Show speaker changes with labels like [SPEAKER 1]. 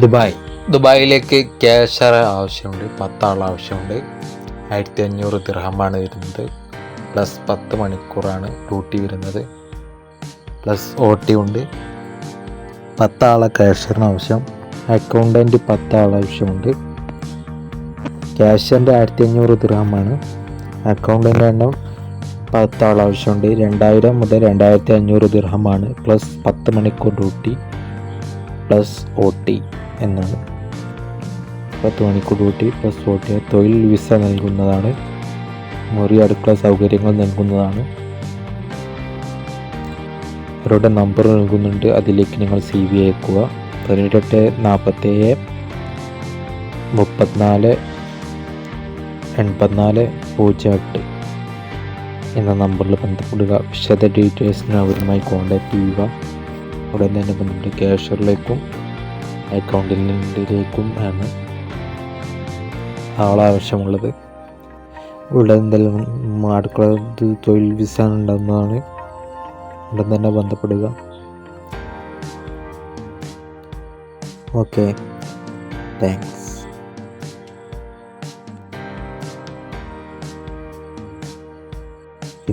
[SPEAKER 1] Dubai. ദുബായിലേക്ക് cash ആവശ്യമുണ്ട് പത്താൾ ആവശ്യമുണ്ട്. ആയിരത്തി അഞ്ഞൂറ് ദിർഹമാണ് വരുന്നത്. പ്ലസ് പത്ത് മണിക്കൂറാണ് ഡ്യൂട്ടി വരുന്നത്. പ്ലസ് ഒ ടി ഉണ്ട്. പത്താളെ ക്യാഷറിന് ആവശ്യം. അക്കൗണ്ടന്റ് പത്താൾ ആവശ്യമുണ്ട്. ക്യാഷറിന്റെ ആയിരത്തി അഞ്ഞൂറ് ദിർഹമാണ്. അക്കൗണ്ടന്റ് എണ്ണം പത്താൾ ആവശ്യമുണ്ട്. രണ്ടായിരം മുതൽ രണ്ടായിരത്തി അഞ്ഞൂറ് ദിർഹമാണ്. പ്ലസ് പത്ത് മണിക്കൂർ ഡ്യൂട്ടി. പ്ലസ് ഒ ടി എന്നാണ്. പത്ത് മണിക്കൂർ ഡ്യൂട്ടി പ്ലസ് ഫോർട്ടി തൊഴിൽ വിസ നൽകുന്നതാണ്. മുറി അടുക്കള സൗകര്യങ്ങൾ നൽകുന്നതാണ്. അവരുടെ നമ്പർ നൽകുന്നുണ്ട്. അതിലേക്ക് നിങ്ങൾ സി വി അയക്കുക. പതിനെട്ട് നാൽപ്പത്തേഴ് മുപ്പത്തിനാല് എൺപത്തിനാല് പൂജ്യം എട്ട് എന്ന നമ്പറിൽ ബന്ധപ്പെടുക. വിശദ ഡീറ്റെയിൽസിന് അവരുമായി കോൺടാക്ട് ചെയ്യുക. ഉടൻ തന്നെ ബന്ധപ്പെട്ട് ക്യാഷറിലേക്കും അക്കൗണ്ടിലേക്കും ആണ് ആളാവശ്യമുള്ളത്. ഇവിടെ എന്തെങ്കിലും അടുക്കള തൊഴിൽ വിസ ഉണ്ടെന്നാണ് ഉടൻ തന്നെ ബന്ധപ്പെടുക. ഓക്കെ താങ്ക്സ് ഈ